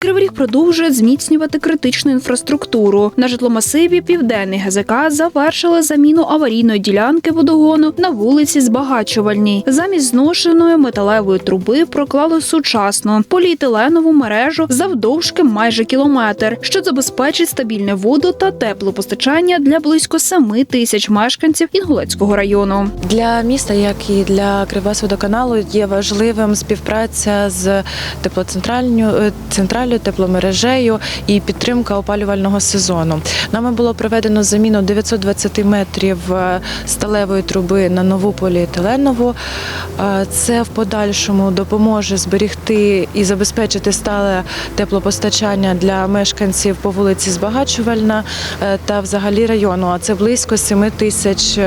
Кривий продовжує зміцнювати критичну інфраструктуру. На житломасиві Південний ГЗК завершили заміну аварійної ділянки водогону на вулиці Збагачувальній. Замість зношеної металевої труби проклали сучасну поліетиленову мережу завдовжки майже кілометр, що забезпечить стабільне воду та теплопостачання для близько 7 тисяч мешканців Інгулецького району. Для міста, як і для Кривбасводоканалу, є важливим співпраця з теплоцентральною е, центральною тепломережею і підтримка опалювального сезону. Нами було проведено заміну 920 метрів е, сталевої труби на нову поліетиленову. Е, Це в подальшому допоможе зберегти і забезпечити стале теплопостачання для мешканців по вулиці Збагачувальна е, та взагалі району. А це близько 7 тисяч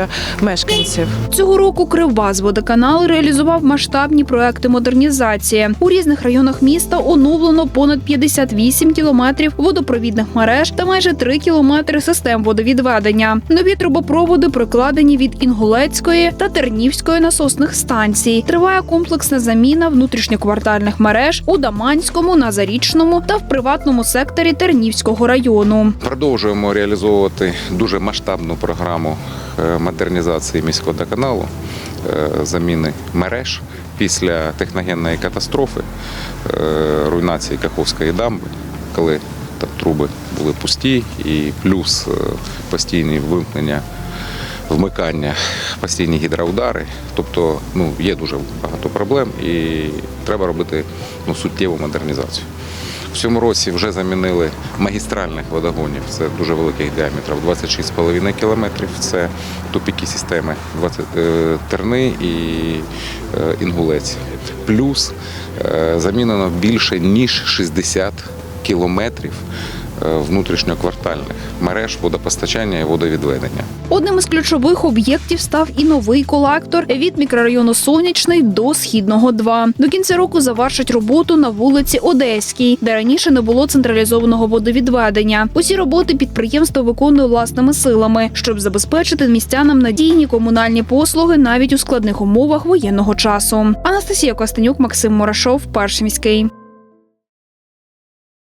мешканців. Цього року Кривбасводоканал реалізував масштабні проекти модернізації. У різних районах міста оновлено понад 58 кілометрів водопровідних мереж та майже 3 кілометри систем водовідведення. Нові трубопроводи прокладені від Інгулецької та Тернівської насосних станцій. Триває комплексна заміна внутрішньоквартальних мереж у Даманському, Назарічному та в приватному секторі Тернівського району. Продовжуємо реалізовувати дуже масштабну програму е, модернізації міського водоканалу, заміни мереж після техногенної катастрофи, е, руйнації Каховської дамби, коли там труби були пусті, і плюс е, постійні вимкнення. Вмикання, постійні гідроудари, тобто ну, є дуже багато проблем і треба робити ну, суттєву модернізацію. В цьому році вже замінили магістральних водогонів. Це дуже великих діаметрів, 26,5 кілометрів. Це тупіки системи 20, е, Терни і е, Інгулець. Плюс е, замінено більше ніж 60 кілометрів внутрішньоквартальних мереж водопостачання і водовідведення. Одним із ключових об'єктів став і новий колектор від мікрорайону Сонячний до Східного 2. До кінця року завершать роботу на вулиці Одеській, де раніше не було централізованого водовідведення. Усі роботи підприємство виконує власними силами, щоб забезпечити містянам надійні комунальні послуги навіть у складних умовах воєнного часу. Анастасія Костенюк, Максим Мурашов, перший міський.